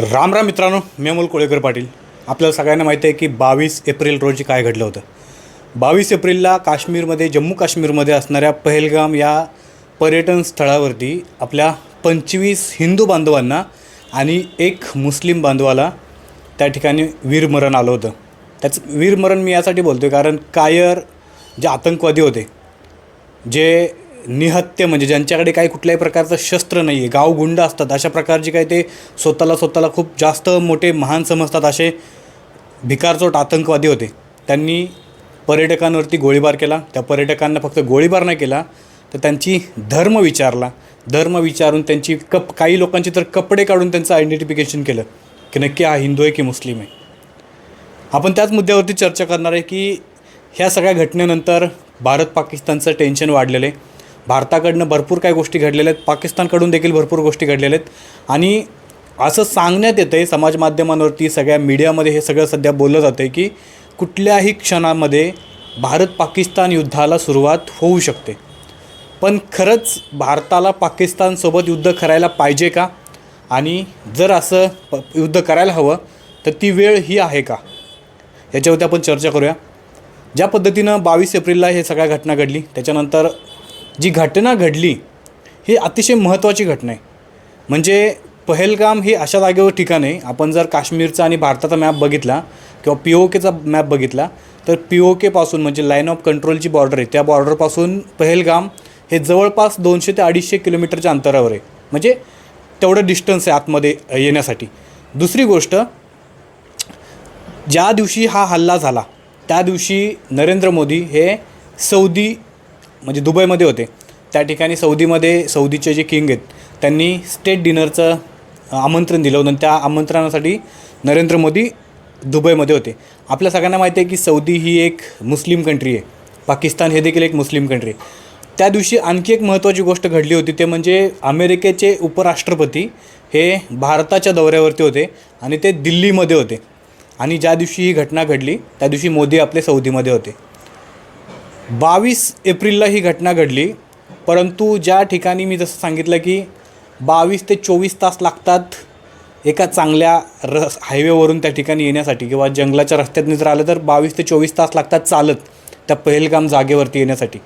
राम राम मित्रांनो मी अमोल कोळेकर पाटील. आपल्याला सगळ्यांना माहिती आहे की बावीस एप्रिल रोजी काय घडलं होतं? बावीस एप्रिलला काश्मीरमध्ये जम्मू काश्मीरमध्ये असणाऱ्या पहलगाम या पर्यटन स्थळावरती आपल्या पंचवीस हिंदू बांधवांना आणि एक मुस्लिम बांधवाला त्या ठिकाणी वीरमरण आलं होतं. त्याचं वीरमरण मी यासाठी बोलतो आहे कारण कायर जे आतंकवादी होते जे निहत्य म्हणजे ज्यांच्याकडे काही कुठल्याही प्रकारचं शस्त्र नाही आहे गावगुंड असतात अशा प्रकारचे काही ते स्वतःला स्वतःला खूप जास्त मोठे महान समजतात असे भिकारचोट आतंकवादी होते. त्यांनी पर्यटकांवरती गोळीबार केला. त्या पर्यटकांना फक्त गोळीबार नाही केला तर त्यांची धर्म विचारला. धर्म विचारून त्यांची कप काही लोकांची तर कपडे काढून त्यांचं आयडेंटिफिकेशन केलं की नक्की हा हिंदू आहे की मुस्लिम आहे. आपण त्याच मुद्द्यावरती चर्चा करणार आहे की ह्या सगळ्या घटनेनंतर भारत पाकिस्तानचं टेन्शन वाढलेलं आहे. भारताकडनं भरपूर काही गोष्टी घडलेल्या आहेत. पाकिस्तानकडून देखील भरपूर गोष्टी घडलेल्या आहेत. आणि असं सांगण्यात येतं आहे समाज माध्यमांवरती सगळ्या मीडियामध्ये हे सगळं सध्या बोललं जातं आहे की कुठल्याही क्षणामध्ये भारत पाकिस्तान युद्धाला सुरुवात होऊ शकते. पण खरंच भारताला पाकिस्तानसोबत युद्ध करायला पाहिजे का? आणि जर असं प युद्ध करायला हवं तर ती वेळ ही आहे का? याच्यावरती आपण चर्चा करूया. ज्या पद्धतीनं बावीस एप्रिलला हे सगळ्या घटना घडली त्याच्यानंतर जी घटना घडली ही अतिशय महत्त्वाची घटना आहे. म्हणजे पहलगाम ही अशा जागेवर ठिकाण आहे. आपण जर काश्मीरचा आणि भारताचा मॅप बघितला किंवा पी ओ केचा मॅप बघितला तर पी ओ केपासून म्हणजे लाईन ऑफ कंट्रोलची बॉर्डर आहे. त्या बॉर्डरपासून पहलगाम हे जवळपास दोनशे ते अडीचशे किलोमीटरच्या अंतरावर आहे. म्हणजे तेवढं डिस्टन्स आहे आतमध्ये येण्यासाठी. दुसरी गोष्ट ज्या दिवशी हा हल्ला झाला त्या दिवशी नरेंद्र मोदी हे सौदी म्हणजे दुबईमध्ये होते. त्या ठिकाणी सौदीमध्ये सौदीचे जे किंग आहेत त्यांनी स्टेट डिनरचं आमंत्रण दिलं होतं. आणि त्या आमंत्रणासाठी नरेंद्र मोदी दुबईमध्ये होते. आपल्या सगळ्यांना माहिती आहे की सौदी ही एक मुस्लिम कंट्री आहे. पाकिस्तान हे देखील एक मुस्लिम कंट्री आहे. त्या दिवशी आणखी एक महत्त्वाची गोष्ट घडली होती ते म्हणजे अमेरिकेचे उपराष्ट्रपती हे भारताच्या दौऱ्यावरती होते आणि ते दिल्लीमध्ये होते. आणि ज्या दिवशी ही घटना घडली त्या दिवशी मोदी आपले सौदीमध्ये होते. बावीस एप्रिलला ही घटना घडली. परंतु ज्या ठिकाणी मी जसं सांगितलं की बावीस ते चोवीस तास लागतात एका चांगल्या र हायवेवरून त्या ठिकाणी येण्यासाठी किंवा जंगलाच्या रस्त्यातून जर आलं तर बावीस ते चोवीस तास लागतात चालत त्या पहलगाम जागेवरती येण्यासाठी.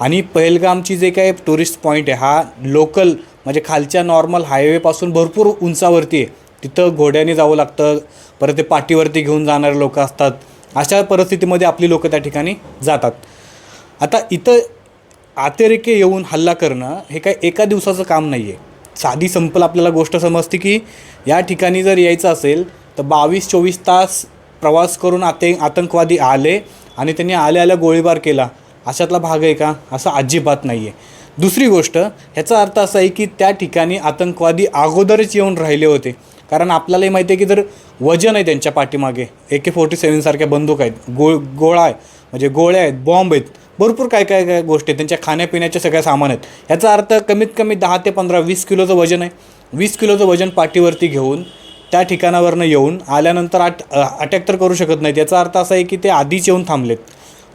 आणि पहलगामची जे काही टुरिस्ट पॉईंट आहे हा लोकल म्हणजे खालच्या नॉर्मल हायवेपासून भरपूर उंचावरती आहे. तिथं घोड्याने जावं लागतं परत ते पाठीवरती घेऊन जाणारे लोक असतात. अशा परिस्थितीमध्ये आपली लोकं त्या ठिकाणी जातात. आता इथं अतिरेके येऊन हल्ला करणं हे काय एका दिवसाचं काम नाही आहे साधी संपल आपल्याला गोष्ट समजते की या ठिकाणी जर यायचं असेल तर बावीस चोवीस तास प्रवास करून आते आतंकवादी आले आणि त्यांनी आल्या आल्या गोळीबार केला. अशातला भाग आहे का? असं अजिबात नाही आहे दुसरी गोष्ट ह्याचा अर्थ असा आहे की त्या ठिकाणी आतंकवादी अगोदरच येऊन राहिले होते. कारण आपल्यालाही माहिती आहे की जर वजन आहे त्यांच्या पाठीमागे ए के फोर्टी सेवनसारख्या बंदूक आहेत गो गोळा आहे म्हणजे गोळ्या आहेत बॉम्ब आहेत भरपूर काय काय काय गोष्टी आहेत. त्यांच्या खाण्यापिण्याच्या सगळ्या सामान आहेत. याचा अर्थ कमीत कमी दहा ते पंधरा वीस किलोचं वजन आहे. वीस किलोचं वजन पाठीवरती घेऊन त्या ठिकाणावरनं येऊन आल्यानंतर आट अटॅक तर करू शकत नाहीत. याचा अर्थ असा आहे की ते आधीच येऊन थांबलेत.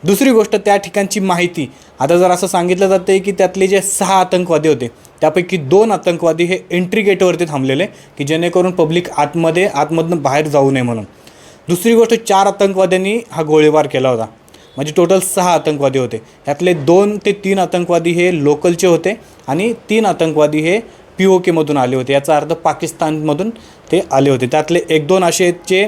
दुसरी गोष्ट त्या ठिकाणची माहिती. आता जर असं सांगितलं जातं आहे की त्यातले जे सहा आतंकवादी होते त्यापैकी दोन आतंकवादी हे एंट्री गेटवरती थांबलेले की जेणेकरून पब्लिक आतमध्ये आतमधनं बाहेर जाऊ नये म्हणून. दुसरी गोष्ट चार आतंकवाद्यांनी हा गोळीबार केला होता. म्हणजे टोटल सहा आतंकवादी होते. यातले दोन ते तीन आतंकवादी हे लोकलचे होते आणि तीन आतंकवादी हे पी ओ केमधून आले होते. याचा अर्थ पाकिस्तानमधून ते आले होते. त्यातले एक दोन असे जे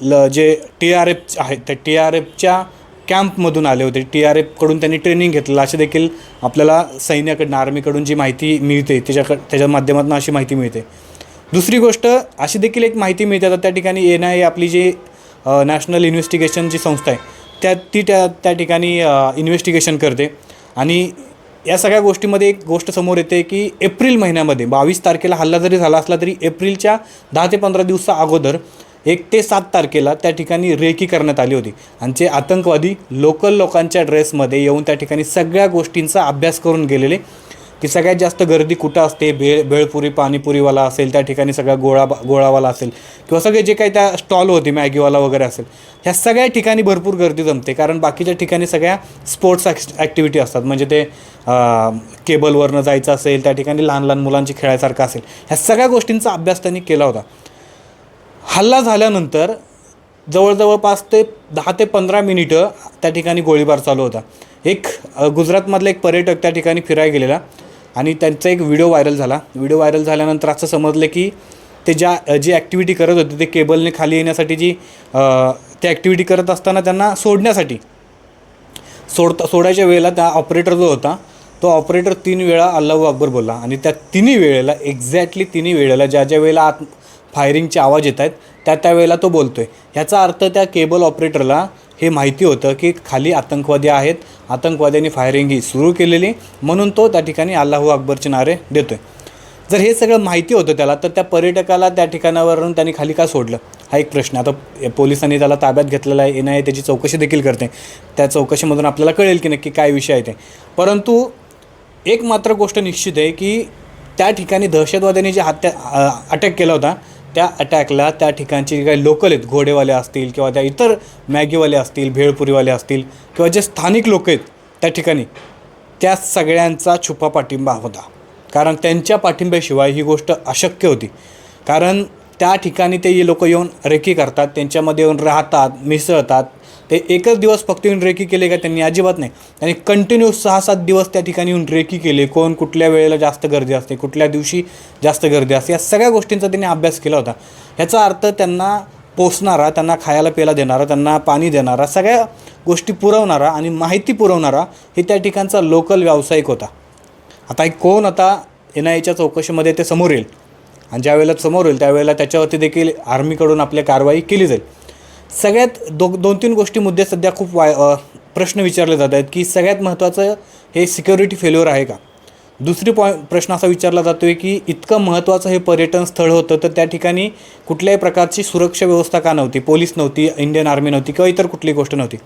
ल जे टी आर एफ आहेत त्या टी आर एफच्या कॅम्पमधून आले होते. टी आर एफकडून त्यांनी ट्रेनिंग घेतलं असे देखील आपल्याला सैन्याकडनं आर्मीकडून जी माहिती मिळते त्याच्याकड त्याच्या माध्यमातून अशी माहिती मिळते. दुसरी गोष्ट अशी देखील एक माहिती मिळते. आता त्या ठिकाणी एन आय ए आपली जी नॅशनल इन्व्हेस्टिगेशन जी संस्था आहे त्या ती त्या त्या ठिकाणी इन्व्हेस्टिगेशन करते. आणि या सगळ्या गोष्टीमध्ये एक गोष्ट समोर येते की एप्रिल महिन्यामध्ये बावीस तारखेला हल्ला जरी झाला असला तरी एप्रिलच्या दहा ते पंधरा दिवसा अगोदर एक ते सात तारखेला त्या ठिकाणी रेकी करण्यात आली होती. आणि जे आतंकवादी लोकल लोकांच्या ड्रेसमध्ये येऊन त्या ठिकाणी सगळ्या गोष्टींचा अभ्यास करून गेलेले की सगळ्यात जास्त गर्दी कुठं असते? भेळ भेळपुरी पाणीपुरीवाला असेल त्या ठिकाणी सगळा गोळा गोळावाला असेल किंवा सगळे जे काही त्या स्टॉल होते मॅगीवाला वगैरे असेल ह्या सगळ्या ठिकाणी भरपूर गर्दी जमते. कारण बाकीच्या ठिकाणी सगळ्या स्पोर्ट्स ॲक्टिव्हिटी असतात. म्हणजे ते केबलवरनं जायचं असेल त्या ठिकाणी लहान लहान मुलांची खेळायसारखं असेल ह्या सगळ्या गोष्टींचा अभ्यास त्यांनी केला होता. हल्ला झाल्यानंतर जवळजवळ पाच ते दहा ते पंधरा मिनिटं त्या ठिकाणी गोळीबार चालू होता. एक गुजरातमधला एक पर्यटक त्या ठिकाणी फिरायला गेलेला. आणि त्यांचा एक व्हिडिओ व्हायरल झाला. व्हिडिओ व्हायरल झाल्यानंतर असं समजलं की ते ज्या जी ॲक्टिव्हिटी करत होते ते केबलने खाली येण्यासाठी जी ते ॲक्टिव्हिटी करत असताना त्यांना सोडण्यासाठी सोडता सोडायच्या वेळेला त्या ऑपरेटर जो होता तो ऑपरेटर तीन वेळा अल्लाहू अकबर बोलला. आणि त्या तिन्ही वेळेला एक्झॅक्टली तिन्ही वेळेला ज्या ज्या वेळेला आत फायरिंगचे आवाज येत आहेत त्या त्या वेळेला तो बोलतो आहे ह्याचा अर्थ त्या केबल ऑपरेटरला हे माहिती होतं की खाली आतंकवादी आहेत. आतंकवाद्यांनी फायरिंग ही सुरू केलेली. म्हणून तो त्या ठिकाणी अल्लाहू अकबरचे नारे देतो आहे जर हे सगळं माहिती होतं त्याला तर त्या पर्यटकाला त्या ठिकाणावरून त्यांनी खाली का सोडलं? हा एक प्रश्न. आता पोलिसांनी त्याला ताब्यात घेतलेला आहे. एन आय त्याची चौकशी देखील करते. त्या चौकशीमधून आपल्याला कळेल की नक्की काय विषय आहे ते. परंतु एक मात्र गोष्ट निश्चित आहे की त्या ठिकाणी दहशतवाद्यांनी जे हत्या अटॅक केला होता त्या अटॅकला त्या ठिकाणचे जे काही लोकल आहेत घोडेवाले असतील किंवा त्या इतर मॅगीवाले असतील भेळपुरीवाले असतील किंवा जे स्थानिक लोक आहेत त्या ठिकाणी त्या सगळ्यांचा छुपा पाठिंबा होता. कारण त्यांच्या पाठिंब्याशिवाय ही गोष्ट अशक्य होती. कारण त्या ठिकाणी ते लोक येऊन रेकी करतात त्यांच्यामध्ये येऊन राहतात मिसळतात ते एकच दिवस फक्त येऊन रेकी केले का त्यांनी अजिबात नाही. त्यांनी कंटिन्यू सहा सात दिवस त्या ठिकाणी येऊन रेकी केले. कोण कुठल्या वेळेला जास्त गर्दी असते कुठल्या दिवशी जास्त गर्दी असते या सगळ्या गोष्टींचा त्यांनी अभ्यास केला होता. ह्याचा अर्थ त्यांना पोसणारा त्यांना खायला प्यायला देणारा त्यांना पाणी देणारा सगळ्या गोष्टी पुरवणारा आणि माहिती पुरवणारा हे त्या ठिकाणचा लोकल व्यावसायिक होता. आता एक कोण आता एन आय एच्या चौकशीमध्ये ते समोर येईल. आणि ज्या वेळेला समोर येईल त्यावेळेला त्याच्यावरती देखील आर्मीकडून आपली कारवाई केली जाईल. सगळ्यात दो दोन तीन गोष्टी मुद्दे सध्या खूप वाय प्रश्न विचारले जात आहेत की सगळ्यात महत्त्वाचं हे सिक्युरिटी फेल्युअर आहे का? दुसरी पॉईंट प्रश्न असा विचारला जातो आहे की इतकं महत्त्वाचं हे पर्यटन स्थळ होतं तर त्या ठिकाणी कुठल्याही प्रकारची सुरक्षा व्यवस्था का नव्हती? पोलीस नव्हती इंडियन आर्मी नव्हती किंवा इतर कुठली गोष्ट नव्हती.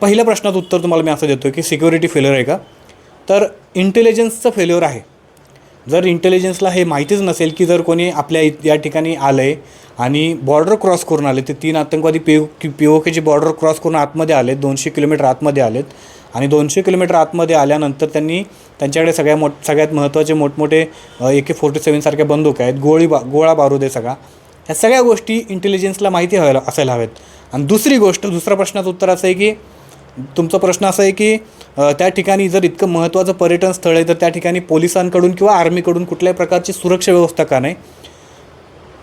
पहिल्या प्रश्नाचं उत्तर तुम्हाला मी असं देतो की सिक्युरिटी फेल्युअर आहे का? तर इंटेलिजन्सचं फेल्युअर आहे. जर इंटेलिजन्सला हे माहितीच नसेल की जर कोणी आपल्या या ठिकाणी आलं आहे आणि बॉर्डर क्रॉस करून आले ते तीन आतंकवादी पी ओ पी ओ केची बॉर्डर क्रॉस करून आतमध्ये आले दोनशे किलोमीटर आतमध्ये आलेत आणि दोनशे किलोमीटर आतमध्ये आल्यानंतर त्यांनी त्यांच्याकडे सगळ्या मोठ सगळ्यात महत्त्वाचे मोठमोठे ए के फोर्टी सेवनसारख्या बंदूक आहेत गोळी बा गोळा बारूद आहे सगळा. ह्या सगळ्या गोष्टी इंटेलिजन्सला माहिती हव्या असायला हव्यात. आणि दुसरी गोष्ट दुसऱ्या प्रश्नाचं उत्तर असं आहे की तुमचा प्रश्न असा आहे की त्या ठिकाणी जर इतकं महत्त्वाचं पर्यटन स्थळ आहे तर त्या ठिकाणी पोलिसांकडून किंवा आर्मीकडून कुठल्याही प्रकारची सुरक्षा व्यवस्था का नाही?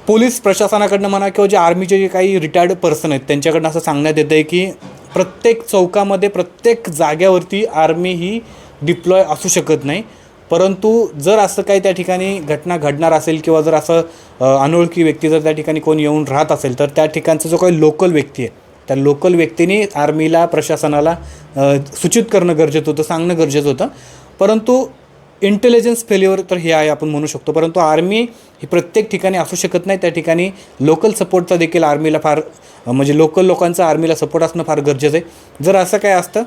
पोलीस प्रशासनाकडनं म्हणा किंवा जे आर्मीचे जे काही रिटायर्ड पर्सन आहेत त्यांच्याकडनं असं सांगण्यात येतं आहे की प्रत्येक चौकामध्ये प्रत्येक जाग्यावरती आर्मी ही डिप्लॉय असू शकत नाही. परंतु जर असं काही त्या ठिकाणी घटना घडणार असेल किंवा जर असं अनोळखी व्यक्ती जर त्या ठिकाणी कोण येऊन राहत असेल तर त्या ठिकाणचा जो काही लोकल व्यक्ती आहे त्या लोकल व्यक्तीने आर्मीला प्रशासनाला सूचित करणं गरजेचं होतं सांगणं गरजेचं होतं. परंतु इंटेलिजन्स फेल्युअर तर हे आहे आपण म्हणू शकतो. परंतु आर्मी ही प्रत्येक ठिकाणी असू शकत नाही. त्या ठिकाणी लोकल सपोर्टचा देखील आर्मीला फार म्हणजे लोकल लोकांचा आर्मीला सपोर्ट असणं फार गरजेचं आहे. जर असं काय असतं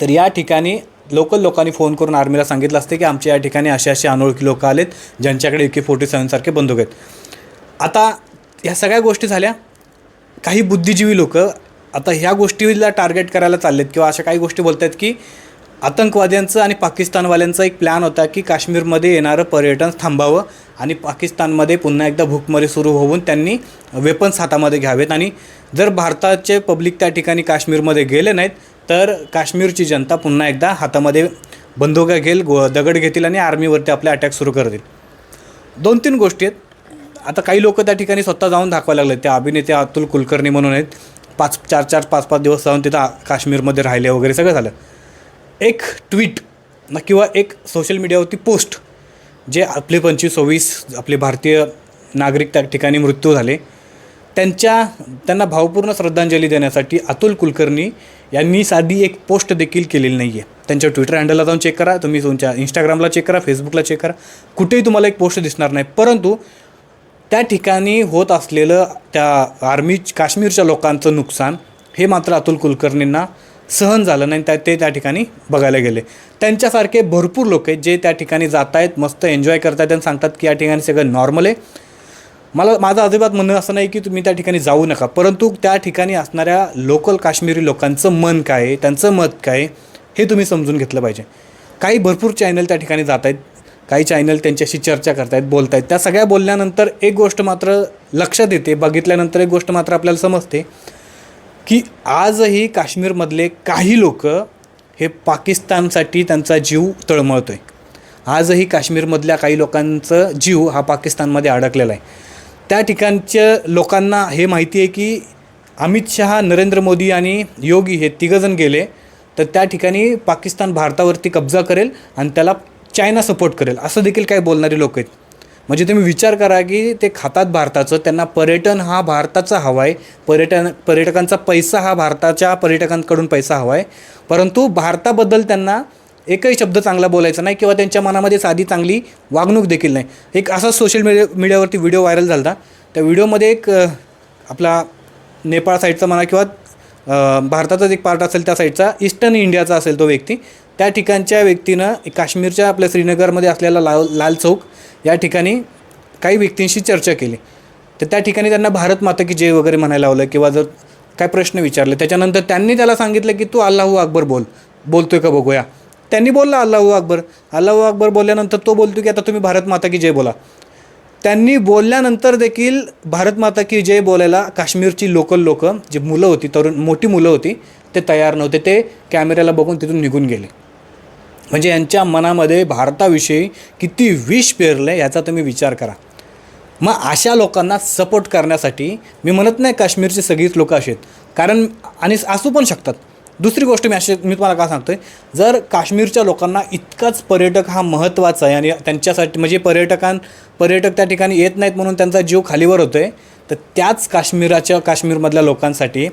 तर या ठिकाणी लोकल लोकांनी फोन करून आर्मीला सांगितलं असते की आमच्या या ठिकाणी असे असे अनोळखी लोकं आलेत ज्यांच्याकडे ए के फोर्टी सेवनसारखे बंदूक आहेत. आता ह्या सगळ्या गोष्टी झाल्या. काही बुद्धिजीवी लोक आता ह्या गोष्टीला टार्गेट करायला चाललेत किंवा अशा काही गोष्टी बोलत आहेत की आतंकवाद्यांचं आणि पाकिस्तानवाल्यांचा एक प्लॅन होता की काश्मीरमध्ये येणारं पर्यटन थांबावं आणि पाकिस्तानमध्ये पुन्हा एकदा भूकमरी सुरू होऊन त्यांनी वेपन्स हातामध्ये घ्यावेत. आणि जर भारताचे पब्लिक त्या ठिकाणी काश्मीरमध्ये गेले नाहीत तर काश्मीरची जनता पुन्हा एकदा हातामध्ये बंदुका घेईल गो दगड घेतील आणि आर्मीवरती आपले अटॅक सुरू करतील. दोन तीन गोष्टी आहेत. आता काही लोक त्या ठिकाणी स्वतः जाऊन दाखवायला लागले त्या अभिनेते अतुल कुलकर्णी म्हणून आहेत. पाच चार चार पाच पाच दिवस जाऊन तिथं काश्मीरमध्ये राहिले वगैरे सगळं झालं. एक ट्विट ना किंवा एक सोशल मीडियावरती पोस्ट जे आपले पंचवीस सव्वीस आपले भारतीय नागरिक त्या ठिकाणी मृत्यू झाले. त्यांच्या त्यांना भावपूर्ण श्रद्धांजली देण्यासाठी अतुल कुलकर्णी यांनी साधी एक पोस्ट देखील केलेली नाही आहे त्यांच्या ट्विटर हँडलला जाऊन चेक करा. तुम्ही तुमच्या इंस्टाग्रामला चेक करा फेसबुकला चेक करा. कुठेही तुम्हाला एक पोस्ट दिसणार नाही. परंतु त्या ठिकाणी होत असलेलं त्या आर्मी काश्मीरच्या लोकांचं नुकसान हे मात्र अतुल कुलकर्णींना सहन झालं नाही त्या ते त्या ठिकाणी बघायला गेले. त्यांच्यासारखे भरपूर लोक आहेत जे त्या ठिकाणी जात आहेत मस्त एन्जॉय करत आहेत आणि सांगतात की या ठिकाणी सगळं नॉर्मल आहे. मला माझं अजिबात म्हणणं असं नाही की तुम्ही त्या ठिकाणी जाऊ नका परंतु त्या ठिकाणी असणाऱ्या लोकल काश्मीरी लोकांचं मन काय आहे त्यांचं मत काय हे तुम्ही समजून घेतलं पाहिजे. काही भरपूर चॅनल त्या ठिकाणी जात आहेत. काही चॅनल त्यांच्याशी चर्चा करतायत बोलत आहेत त्या सगळ्या बोलल्यानंतर एक गोष्ट मात्र लक्षात येते बघितल्यानंतर एक गोष्ट मात्र आपल्याला समजते की आजही काश्मीरमधले काही लोक हे पाकिस्तानसाठी त्यांचा जीव तळमळतो आहे आजही काश्मीरमधल्या काही लोकांचं जीव हा पाकिस्तानमध्ये अडकलेला आहे. त्या ठिकाणच्या लोकांना हे माहिती आहे की अमित शहा नरेंद्र मोदी आणि योगी हे तिघंजण गेले तर त्या ठिकाणी पाकिस्तान भारतावरती कब्जा करेल आणि त्याला चायना सपोर्ट करेल. असं देखील काही बोलणारे लोक आहेत. म्हणजे तुम्ही विचार करा की ते खातात भारताचं त्यांना पर्यटन हा भारताचा हवा आहे. पर्यटन पर्यटकांचा पैसा हा भारताच्या पर्यटकांकडून पैसा हवा आहे. परंतु भारताबद्दल त्यांना एकही शब्द चांगला बोलायचा नाही किंवा त्यांच्या मनामध्ये साधी चांगली वागणूक देखील नाही. एक असा सोशल मीडिया मीडियावरती व्हिडिओ व्हायरल झाला होता त्या व्हिडिओमध्ये एक आपला नेपाळ साईडचा म्हणा किंवा भारताचाच एक पार्ट असेल त्या साईडचा ईस्टर्न इंडियाचा असेल तो व्यक्ती. त्या ठिकाणच्या व्यक्तीनं काश्मीरच्या आपल्या श्रीनगरमध्ये असलेला लाल लाल चौक या ठिकाणी काही व्यक्तींशी चर्चा केली. तर त्या ठिकाणी त्यांना भारत माता की जय वगैरे म्हणायला लावलं किंवा जर काय प्रश्न विचारले. त्याच्यानंतर त्यांनी त्याला सांगितलं की तू अल्लाहू अकबर बोल. बोलतोय का बघूया? त्यांनी बोलला अल्लाहू अकबर. अल्लाहू अकबर बोलल्यानंतर तो बोलतो की आता तुम्ही भारत माता की जय बोला. त्यांनी बोलल्यानंतर देखील भारत माता की जय बोलायला काश्मीरची लोकल लोकं जी मुलं होती तरुण मोठी मुलं होती ते तयार नव्हते. ते कॅमेऱ्याला बघून तिथून निघून गेले. म्हणजे यांच्या मनामध्ये भारताविषयी किती विष पेरलं याचा तुम्ही विचार करा. मग अशा लोकांना सपोर्ट करण्यासाठी मी म्हणत नाही काश्मीरचे सगळीच लोकं असे आहेत. कारण आणि असू पण शकतात. दुसरी गोष्ट मी अशी मी तुम्हाला का सांगतोय? जर काश्मीरच्या लोकांना इतकाच पर्यटक हा महत्त्वाचा आहे आणि त्यांच्यासाठी म्हणजे पर्यटकां पर्यटक त्या ठिकाणी येत नाहीत म्हणून त्यांचा जीव खालीवर होतो आहे तर त्याच काश्मीराच्या काश्मीरमधल्या लोकांसाठी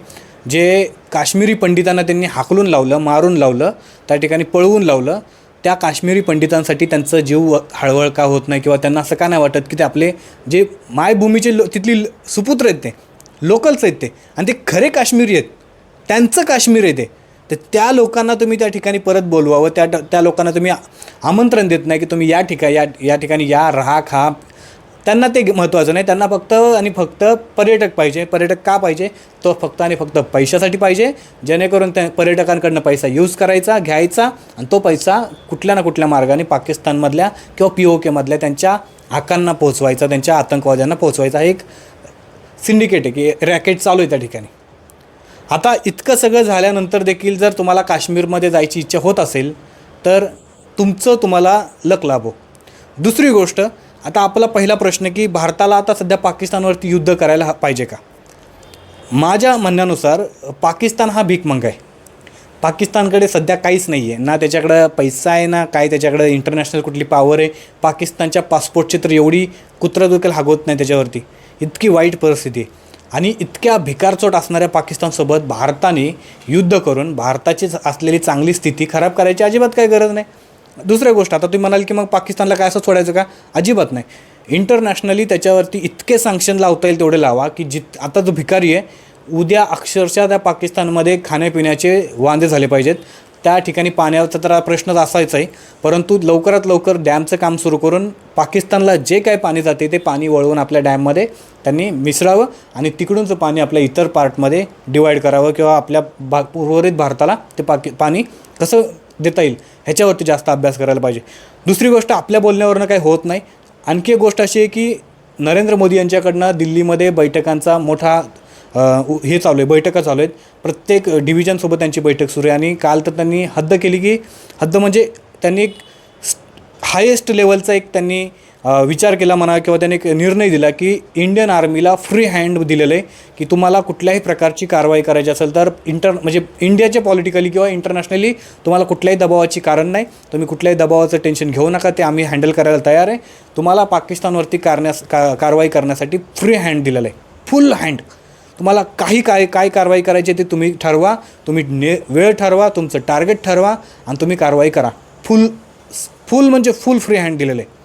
जे काश्मीरी पंडितांना त्यांनी हाकलून लावलं मारून लावलं त्या ठिकाणी पळवून लावलं त्या काश्मीरी पंडितांसाठी त्यांचं जीव हळवळ का होत नाही किंवा त्यांना असं का नाही वाटत की ते आपले जे मायभूमीचे लो तिथली ल- सुपुत्र आहेत ते लोकल्स आहेत ते आणि ते खरे काश्मीरी आहेत त्यांचं काश्मीर आहे ते तर त्या लोकांना तुम्ही त्या ठिकाणी परत बोलवावं त्या त्या लोकांना तुम्ही आमंत्रण देत नाही की तुम्ही या ठिकाणी या या ठिकाणी या राहा खा त्यांना ते महत्त्वाचं नाही. त्यांना फक्त आणि फक्त पर्यटक पाहिजे. पर्यटक का पाहिजे? तो फक्त आणि फक्त पैशासाठी पाहिजे. जेणेकरून त्या पर्यटकांकडनं पैसा यूज करायचा घ्यायचा आणि तो पैसा कुठल्या ना कुठल्या मार्गाने पाकिस्तानमधल्या किंवा पी ओ केमधल्या त्यांच्या हाकांना पोचवायचा त्यांच्या आतंकवाद्यांना पोचवायचा एक सिंडिकेट आहे की रॅकेट चालू आहे त्या ठिकाणी. आता इतकं सगळं झाल्यानंतर देखील जर तुम्हाला काश्मीरमध्ये जायची इच्छा होत असेल तर तुमचं तुम्हाला लक लाभो. दुसरी गोष्ट आता आपला पहिला प्रश्न की भारताला आता सध्या पाकिस्तानवरती युद्ध करायला हा- पाहिजे का? माझ्या म्हणण्यानुसार पाकिस्तान हा भीकमंग आहे. पाकिस्तानकडे सध्या काहीच नाही आहे ना त्याच्याकडं पैसा आहे ना काय त्याच्याकडं इंटरनॅशनल कुठली पॉवर आहे. पाकिस्तानच्या पासपोर्टची तर एवढी कुत्रा देखील हागवत नाही त्याच्यावरती. इतकी वाईट परिस्थिती आहे. आणि इतक्या भिकारचोट असणाऱ्या पाकिस्तानसोबत भारताने युद्ध करून भारताची असलेली चांगली स्थिती खराब करायची अजिबात काही गरज नाही. दुसरी गोष्ट आता तुम्ही म्हणाल की मग पाकिस्तानला काय असं सोडायचं का? अजिबात नाही. इंटरनॅशनली त्याच्यावरती इतके सँक्शन लावता येईल तेवढे लावा की जित आता जो भिकारी आहे उद्या अक्षरशः त्या पाकिस्तानमध्ये खाण्यापिण्याचे वांदे झाले पाहिजेत. त्या ठिकाणी पाण्याचा तर प्रश्नच असायचा आहे परंतु लवकरात लवकर डॅमचं काम सुरू करून पाकिस्तानला जे काय पाणी जाते ते पाणी वळवून आपल्या डॅममध्ये त्यांनी मिसळावं आणि तिकडूनचं पाणी आपल्या इतर पार्टमध्ये डिवाईड करावं किंवा आपल्या भा उर्वरित भारताला ते पाकी पाणी कसं देता येईल. ह्याच्यावरती जास्त अभ्यास करायला पाहिजे. दुसरी गोष्ट आपल्या बोलण्यावरनं काही होत नाही. आणखी एक गोष्ट अशी आहे की नरेंद्र मोदी यांच्याकडनं दिल्लीमध्ये बैठकांचा मोठा हे चालू आहे बैठका चालू आहेत. प्रत्येक डिव्हिजनसोबत त्यांची बैठक सुरू आहे आणि काल तर त्यांनी हद्द केली की हद्द म्हणजे त्यांनी एक हायेस्ट लेवलचा एक त्यांनी विचार केला म्हणा किंवा त्याने एक निर्णय दिला की इंडियन आर्मीला फ्री हँड दिलेलं आहे की तुम्हाला कुठल्याही प्रकारची कारवाई करायची असेल तर इंटर म्हणजे इंडियाच्या पॉलिटिकली किंवा इंटरनॅशनली तुम्हाला कुठल्याही दबावाची कारण नाही. तुम्ही कुठल्याही दबावाचं टेन्शन घेऊ नका ते आम्ही हँडल करायला तयार आहे. तुम्हाला पाकिस्तानवरती कारण्यास का कारवाई करण्यासाठी फ्री हँड दिलेलं आहे. Full hand. तुम्हाला काही काय काय कारवाई करायची आहे ते तुम्ही ठरवा तुम्ही ने वेळ ठरवा तुमचं टार्गेट ठरवा आणि तुम्ही कारवाई करा. फुल फुल म्हणजे फुल फ्री हँड दिलेलं आहे.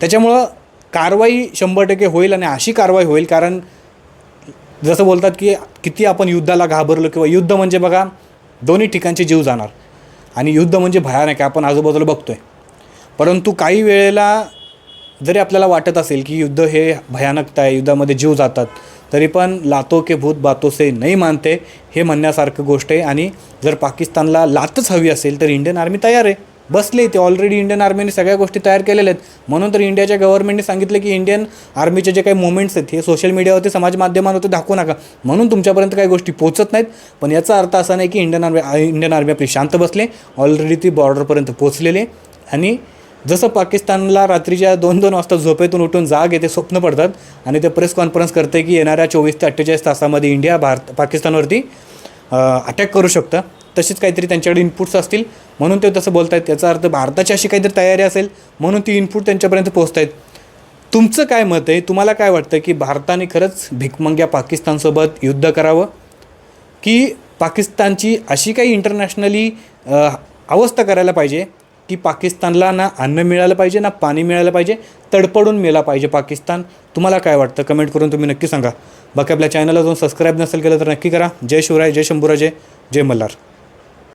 त्याच्यामुळं कारवाई शंभर टक्के होईल आणि अशी कारवाई होईल कारण जसं बोलतात की किती आपण युद्धाला घाबरलो किंवा युद्ध म्हणजे बघा दोन्ही ठिकाणचे जीव जाणार. आणि युद्ध म्हणजे भयानक आहे आपण आजूबाजूला बघतो आहे परंतु काही वेळेला जरी आपल्याला वाटत असेल की युद्ध हे भयानकता आहे युद्धामध्ये जीव जातात तरी पण लातो के भूत बातो से नाही मानते हे म्हणण्यासारखं गोष्ट आहे. आणि जर पाकिस्तानला लातच हवी असेल तर इंडियन आर्मी तयार आहे. बसले ते ऑलरेडी इंडियन आर्मीने सगळ्या गोष्टी तयार केलेल्या आहेत. म्हणून तर इंडियाच्या गव्हर्नमेंटने सांगितलं की इंडियन आर्मीचे जे काही मुवमेंट्स आहेत हे सोशल मीडियावरती समाज माध्यमांवरती दाखवू नका. म्हणून तुमच्यापर्यंत काही गोष्टी पोचत नाहीत. पण याचा अर्थ असा नाही की इंडियन आर्मी इंडियन आर्मी आपली शांत बसले. ऑलरेडी ती बॉर्डरपर्यंत पोचलेले आणि जसं पाकिस्तानला रात्रीच्या दोन दोन वाजता झोपेतून उठून जाग येते स्वप्न पडतात. आणि ते प्रेस कॉन्फरन्स करते की येणाऱ्या चोवीस ते अठ्ठेचाळीस तासामध्ये इंडिया भारत पाकिस्तानवरती अटॅक करू शकतं. तसेच काहीतरी त्यांच्याकडे इनपुट्स असतील. म्हणून ते तसं बोलत आहेत याचा अर्थ भारताची अशी काहीतरी तयारी असेल म्हणून ती इनपुट त्यांच्यापर्यंत पोहोचत आहेत तुमचं काय मत आहे? तुम्हाला काय वाटतं की भारताने खरंच भिकमंग्या पाकिस्तानसोबत युद्ध करावं? की पाकिस्तानची अशी काही इंटरनॅशनली अवस्था करायला पाहिजे की पाकिस्तानला ना अन्न मिळालं पाहिजे ना पाणी मिळालं पाहिजे तडपडून मेला पाहिजे पाकिस्तान? तुम्हाला काय वाटतं? कमेंट करून तुम्ही नक्की सांगा. बाकी आपल्या चॅनलला जाऊन सबस्क्राईब नसेल केलं तर नक्की करा. जय शिवराय जय शंभूराजे जय मल्हार.